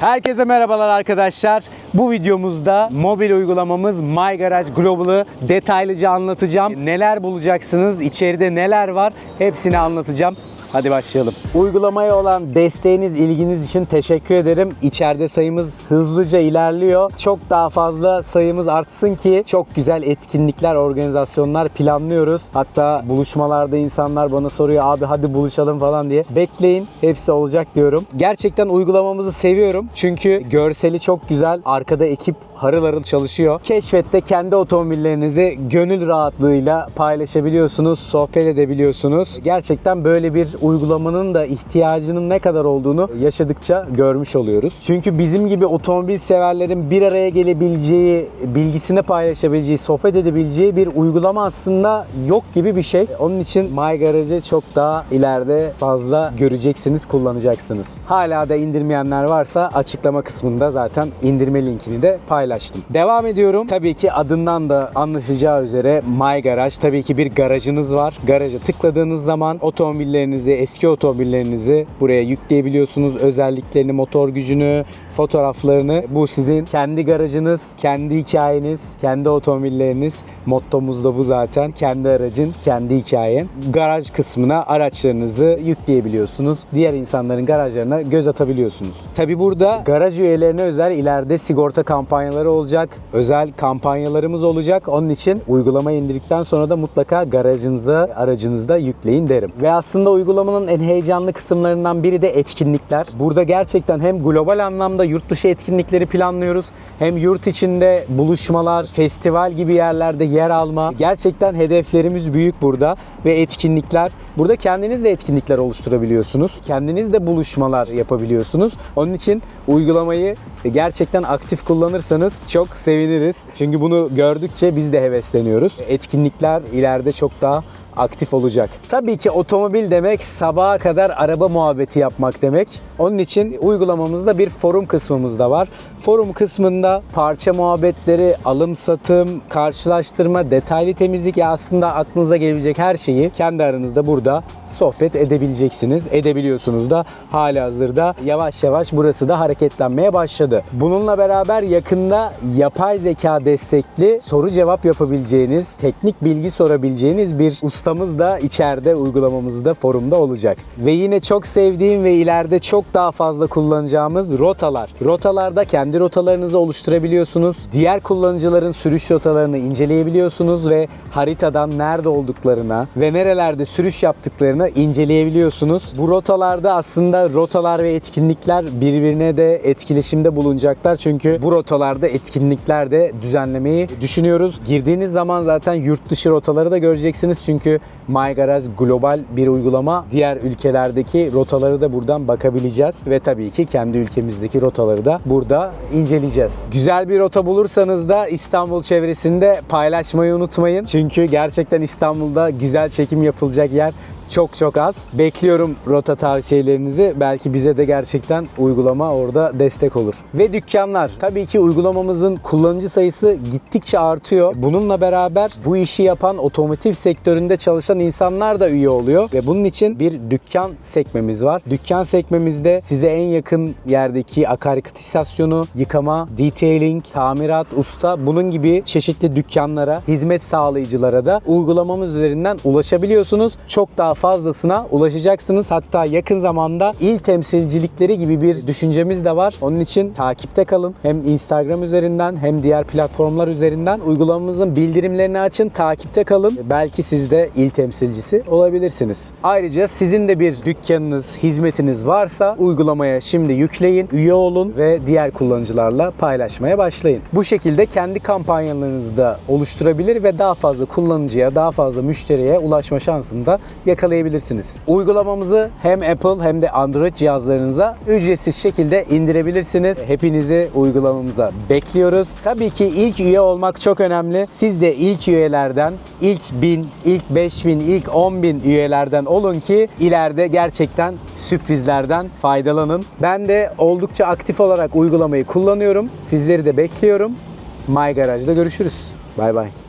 Herkese merhabalar arkadaşlar. Bu videomuzda mobil uygulamamız My Garage Global'ı detaylıca anlatacağım. Neler bulacaksınız, içeride neler var hepsini anlatacağım. Hadi başlayalım. Uygulamaya olan desteğiniz, ilginiz için teşekkür ederim. İçeride sayımız hızlıca ilerliyor. Çok daha fazla sayımız artsın ki çok güzel etkinlikler, organizasyonlar planlıyoruz. Hatta buluşmalarda insanlar bana soruyor abi hadi buluşalım falan diye. Bekleyin hepsi olacak diyorum. Gerçekten uygulamamızı seviyorum. Çünkü görseli çok güzel. Arkada ekip harıl harıl çalışıyor. Keşfette kendi otomobillerinizi gönül rahatlığıyla paylaşabiliyorsunuz, sohbet edebiliyorsunuz. Gerçekten böyle bir uygulamanın da ihtiyacının ne kadar olduğunu yaşadıkça görmüş oluyoruz. Çünkü bizim gibi otomobil severlerin bir araya gelebileceği, bilgisini paylaşabileceği, sohbet edebileceği bir uygulama aslında yok gibi bir şey. Onun için My Garage'ı çok daha ileride fazla göreceksiniz, kullanacaksınız. Hala da indirmeyenler varsa açıklama kısmında zaten indirme linkini de paylaştım. Devam ediyorum. Tabii ki adından da anlaşılacağı üzere My Garage. Tabii ki bir garajınız var. Garaja tıkladığınız zaman otomobillerinizi, eski otomobillerinizi buraya yükleyebiliyorsunuz. Özelliklerini, motor gücünü, fotoğraflarını. Bu sizin kendi garajınız, kendi hikayeniz, kendi otomobilleriniz. Mottomuz da bu zaten. Kendi aracın, kendi hikayen. Garaj kısmına araçlarınızı yükleyebiliyorsunuz. Diğer insanların garajlarına göz atabiliyorsunuz. Tabi burada garaj üyelerine özel ileride sigorta kampanyaları olacak. Özel kampanyalarımız olacak. Onun için uygulama indirdikten sonra da mutlaka garajınıza, aracınızda yükleyin derim. Ve aslında uygulamanın en heyecanlı kısımlarından biri de etkinlikler. Burada gerçekten hem global anlamda yurt dışı etkinlikleri planlıyoruz. Hem yurt içinde buluşmalar, festival gibi yerlerde yer alma. Gerçekten hedeflerimiz büyük burada ve etkinlikler. Burada kendiniz de etkinlikler oluşturabiliyorsunuz. Kendiniz de buluşmalar yapabiliyorsunuz. Onun için uygulamayı gerçekten aktif kullanırsanız çok seviniriz. Çünkü bunu gördükçe biz de hevesleniyoruz. Etkinlikler ileride çok daha aktif olacak. Tabii ki otomobil demek sabaha kadar araba muhabbeti yapmak demek. Onun için uygulamamızda bir forum kısmımız da var. Forum kısmında parça muhabbetleri, alım satım, karşılaştırma, detaylı temizlik ya aslında aklınıza gelebilecek her şeyi kendi aranızda burada sohbet edebileceksiniz. Edebiliyorsunuz da hali hazırda yavaş yavaş burası da hareketlenmeye başladı. Bununla beraber yakında yapay zeka destekli soru cevap yapabileceğiniz, teknik bilgi sorabileceğiniz bir ustamız da içeride uygulamamızda forumda olacak. Ve yine çok sevdiğim ve ileride çok daha fazla kullanacağımız rotalar. Rotalarda kendi rotalarınızı oluşturabiliyorsunuz. Diğer kullanıcıların sürüş rotalarını inceleyebiliyorsunuz ve haritadan nerede olduklarına ve nerelerde sürüş yaptıklarını inceleyebiliyorsunuz. Bu rotalarda aslında rotalar ve etkinlikler birbirine de etkileşimde bulunacaklar. Çünkü bu rotalarda etkinlikler de düzenlemeyi düşünüyoruz. Girdiğiniz zaman zaten yurt dışı rotaları da göreceksiniz. Çünkü Garage global bir uygulama. Diğer ülkelerdeki rotaları da buradan bakabileceğiz ve tabii ki kendi ülkemizdeki rotaları da burada inceleyeceğiz. Güzel bir rota bulursanız da İstanbul çevresinde paylaşmayı unutmayın. Çünkü gerçekten İstanbul'da güzel çekim yapılacak yer çok çok az. Bekliyorum rota tavsiyelerinizi. Belki bize de gerçekten uygulama orada destek olur. Ve dükkanlar. Tabii ki uygulamamızın kullanıcı sayısı gittikçe artıyor. Bununla beraber bu işi yapan otomotiv sektöründe çalışan insanlar da üye oluyor. Ve bunun için bir dükkan sekmemiz var. Dükkan sekmemizde size en yakın yerdeki akaryakıt istasyonu, yıkama, detailing, tamirat, usta bunun gibi çeşitli dükkanlara, hizmet sağlayıcılara da uygulamamız üzerinden ulaşabiliyorsunuz. Çok daha fazlasına ulaşacaksınız. Hatta yakın zamanda il temsilcilikleri gibi bir düşüncemiz de var. Onun için takipte kalın. Hem Instagram üzerinden hem diğer platformlar üzerinden uygulamamızın bildirimlerini açın, takipte kalın. Belki siz de il temsilcisi olabilirsiniz. Ayrıca sizin de bir dükkanınız, hizmetiniz varsa uygulamaya şimdi yükleyin, üye olun ve diğer kullanıcılarla paylaşmaya başlayın. Bu şekilde kendi kampanyalarınızı da oluşturabilir ve daha fazla kullanıcıya, daha fazla müşteriye ulaşma şansını da yakalayabilirsiniz. Uygulamamızı hem Apple hem de Android cihazlarınıza ücretsiz şekilde indirebilirsiniz. Hepinizi uygulamamıza bekliyoruz. Tabii ki ilk üye olmak çok önemli. Siz de ilk üyelerden, ilk 1000, ilk 5000, ilk 10000 üyelerden olun ki ileride gerçekten sürprizlerden faydalanın. Ben de oldukça aktif olarak uygulamayı kullanıyorum. Sizleri de bekliyorum. My Garage'da görüşürüz. Bay bay.